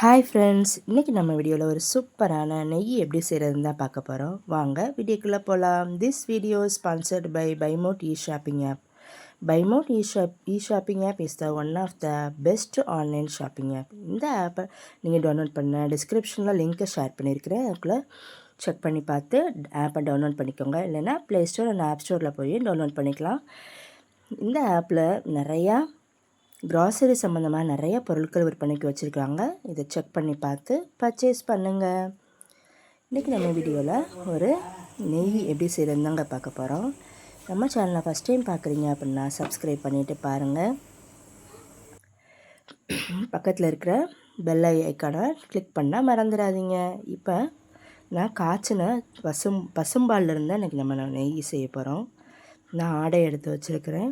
Hi friends இன்றைக்கி நம்ம வீடியோவில் ஒரு சூப்பரான நெய் எப்படி செய்கிறதுன்னு தான் பார்க்க போகிறோம் வாங்க வீடியோக்குள்ளே போகலாம் this video sponsored by Bymod e shopping app பைமோட் e shop e shopping app is the one of the best online shopping app இந்த ஆப்பை நீங்கள் டவுன்லோட் பண்ண டிஸ்கிரிப்ஷனில் லிங்க்கை ஷேர் பண்ணியிருக்கிறேன். அதுக்குள்ளே செக் பண்ணி பார்த்து ஆப்பை டவுன்லோட் பண்ணிக்கோங்க. இல்லைனா ப்ளே ஸ்டோர் அண்ட் ஆப் ஸ்டோரில் போய் டவுன்லோட் பண்ணிக்கலாம். இந்த ஆப்பில் நிறையா க்ராசரி சம்மந்தமாக நிறைய பொருட்கள் விற்பனைக்கு வச்சுருக்காங்க. இதை செக் பண்ணி பார்த்து பர்ச்சேஸ் பண்ணுங்கள் இன்றைக்கி நம்ம வீடியோவில் ஒரு நெய் எப்படி செய்கிறதுதாங்க பார்க்க போகிறோம் நம்ம சேனலை ஃபஸ்ட் டைம் பார்க்குறீங்க அப்படின்னா சப்ஸ்கிரைப் பண்ணிவிட்டு பாருங்கள் பக்கத்தில் இருக்கிற பெல் ஐக்கானை கிளிக் பண்ணால் மறந்துடாதீங்க. இப்போ நான் காய்ச்சின பசும் பசும்பாலில் இருந்தால் இன்றைக்கி நம்ம நெய் செய்ய போகிறோம் நான் ஆடை எடுத்து வச்சுருக்கிறேன்.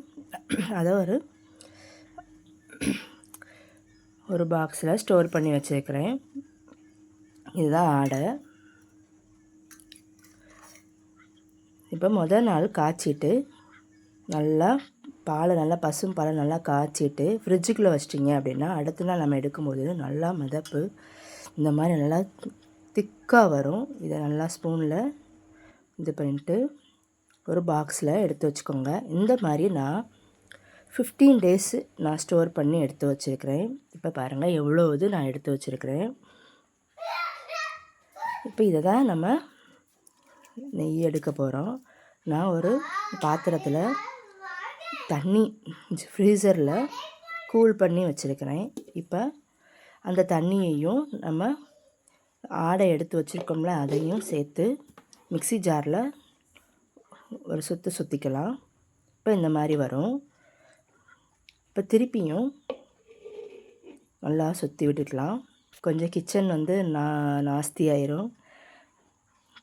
அதை ஒரு ஒரு பாக்ஸில் ஸ்டோர் பண்ணி வச்சுருக்கிறேன். இதுதான் ஆடை. இப்போ முதல் நாள் காய்ச்சிட்டு நல்லா பாலை நல்லா பசும் பாலை நல்லா காய்ச்சிட்டு ஃப்ரிட்ஜுக்குள்ளே வச்சிட்டிங்க அப்படின்னா அடுத்த நாள் நம்ம எடுக்கும்போது நல்லா மிதப்பு. இந்த மாதிரி நல்லா திக்காக வரும். இதை நல்லா ஸ்பூனில் இது பண்ணிட்டு ஒரு பாக்ஸில் எடுத்து வச்சுக்கோங்க. இந்த மாதிரி நான் ஃபிஃப்டீன் டேஸு நான் ஸ்டோர் பண்ணி எடுத்து வச்சுருக்கிறேன். இப்போ பாருங்கள் எவ்வளோ இது நான் எடுத்து வச்சுருக்கிறேன். இப்போ இதை தான் நம்ம நெய் எடுக்க போகிறோம் நான் ஒரு பாத்திரத்தில் தண்ணி ஃப்ரீசரில் கூல் பண்ணி வச்சுருக்கிறேன். இப்போ அந்த தண்ணியையும் நம்ம ஆடை எடுத்து வச்சுருக்கோம்ல அதையும் சேர்த்து மிக்சி ஜாரில் ஒரு சுற்று சுற்றிக்கலாம் இப்போ இந்த மாதிரி வரும். இப்போ திருப்பியும் நல்லா சுற்றி விட்டுக்கலாம். கொஞ்சம் கிச்சன் வந்து நா நாஸ்தி ஆயிரும்.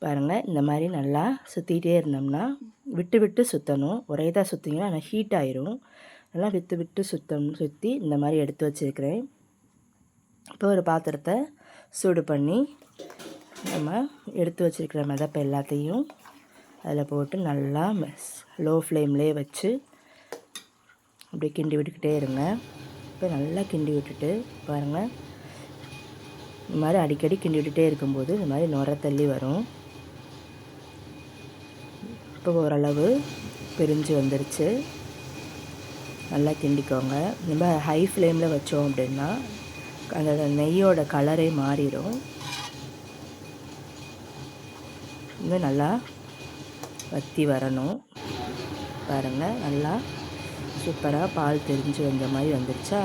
பாருங்கள் இந்த மாதிரி நல்லா சுற்றிக்கிட்டே இருந்தோம்னா விட்டு விட்டு சுற்றணும் ஒரே தான் சுற்றிங்கன்னா ஆனால் ஹீட் ஆயிரும். நல்லா விட்டு விட்டு சுத்தம் சுற்றி இந்த மாதிரி எடுத்து வச்சுருக்கிறேன். இப்போ ஒரு பாத்திரத்தை சூடு பண்ணி நம்ம எடுத்து வச்சுருக்கிற மிதப்பை எல்லாத்தையும் அதில் போட்டு நல்லா லோ ஃப்ளேம்லேயே வச்சு அப்படியே கிண்டி விட்டுக்கிட்டே இருங்க. இப்போ நல்லா கிண்டி விட்டுட்டு பாருங்கள் இந்த மாதிரி அடிக்கடி கிண்டி விட்டுட்டே இருக்கும்போது இந்த மாதிரி நுர தள்ளி வரும். இப்போ ஓரளவு பிரிஞ்சு வந்துருச்சு. நல்லா கிண்டிக்கோங்க. ரொம்ப ஹை ஃப்ளேமில் வச்சோம் அப்படின்னா அந்த நெய்யோட கலரே மாறிடும் இன்னும் நல்லா வத்தி வரணும். பாருங்கள் நல்லா சூப்பராக பால் தெரிஞ்சு வந்த மாதிரி வந்துருச்சா?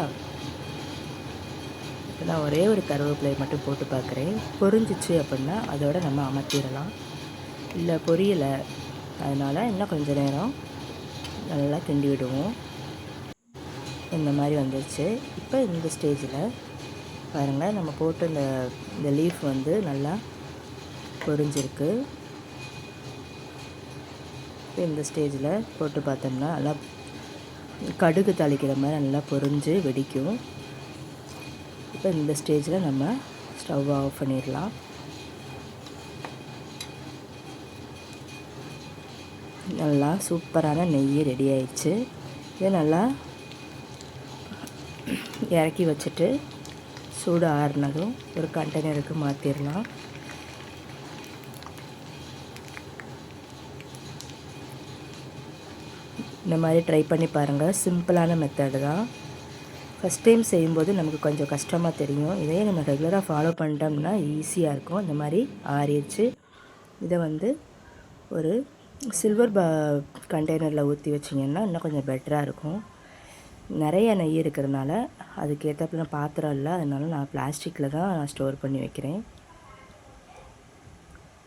இப்போ நான் ஒரே ஒரு கருவேப்பிலை மட்டும் போட்டு பார்க்குறேன். பொரிஞ்சிச்சு அப்படின்னா அதோட நம்ம அமர்த்திடலாம். இல்லை பொரியலை. அதனால் இன்னும் கொஞ்சம் நேரம் நல்லா கிண்டி விடுவோம். இந்த மாதிரி வந்துருச்சு. இப்போ இந்த ஸ்டேஜில் பாருங்கள் நம்ம போட்டு இந்த இந்த லீஃப் வந்து நல்லா பொரிஞ்சிருக்கு. இப்போ இந்த ஸ்டேஜில் போட்டு பார்த்தோம்னா நல்லா கடுகு தாளிக்கிற மாதிரி நல்லா பொரிஞ்சு வெடிக்கும். இப்போ இந்த ஸ்டேஜில் நம்ம ஸ்டவ் ஆஃப் பண்ணிடலாம். நல்லா சூப்பரான நெய் ரெடி ஆயிடுச்சு. இதை நல்லா இறக்கி வச்சுட்டு சூடு ஆறுனதும் ஒரு கண்டெய்னருக்கு மாற்றிடலாம் இந்த மாதிரி ட்ரை பண்ணி பாருங்கள் சிம்பிளான மெத்தடு தான். ஃபஸ்ட் டைம் செய்யும்போது நமக்கு கொஞ்சம் கஷ்டமாக தெரியும். இதே நம்ம ரெகுலராக ஃபாலோ பண்ணிட்டோம்னா ஈஸியாக இருக்கும். இந்த மாதிரி ஆறிடுச்சு. இதை வந்து ஒரு சில்வர் பா கண்டெய்னரில் ஊற்றி வச்சிங்கன்னா இன்னும் கொஞ்சம் பெட்டராக இருக்கும். நிறைய நெய் இருக்கிறதுனால அதுக்கேற்றப்பல பாத்திரம் இல்லை. அதனால நான் பிளாஸ்டிக்கில் தான் நான் ஸ்டோர் பண்ணி வைக்கிறேன்.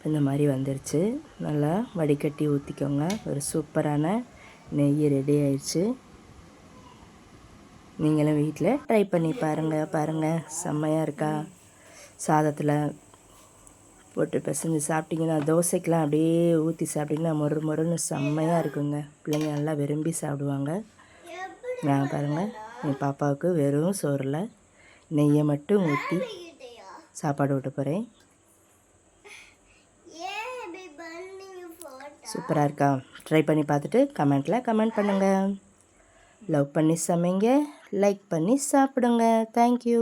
இந்த மாதிரி வந்துருச்சு. நல்லா வடிகட்டி ஊற்றிக்கோங்க ஒரு சூப்பரான நெய் ரெடி ஆயிடுச்சு. நீங்களும் வீட்டில் ட்ரை பண்ணி பாருங்கள் பாருங்கள் செம்மையாக இருக்கா? சாதத்தில் போட்டு பிசைஞ்சு சாப்பிட்டிங்கன்னா தோசைக்கெலாம் அப்படியே ஊற்றி சாப்பிட்டிங்கன்னா மொறு மொறுன்னு செம்மையாக இருக்குங்க. பிள்ளைங்க நல்லா விரும்பி சாப்பிடுவாங்க. நான் பாருங்கள் என் பாப்பாவுக்கு வெறும் சோறில் நெய்யை மட்டும் ஊற்றி சாப்பாடு விட்டு போகிறேன் சூப்பராக இருக்கா? ட்ரை பண்ணி பார்த்துட்டு கமெண்ட்டில் கமெண்ட் பண்ணுங்கள் லவ் பண்ணி சமைங்க லைக் பண்ணி சாப்பிடுங்க. தேங்க்யூ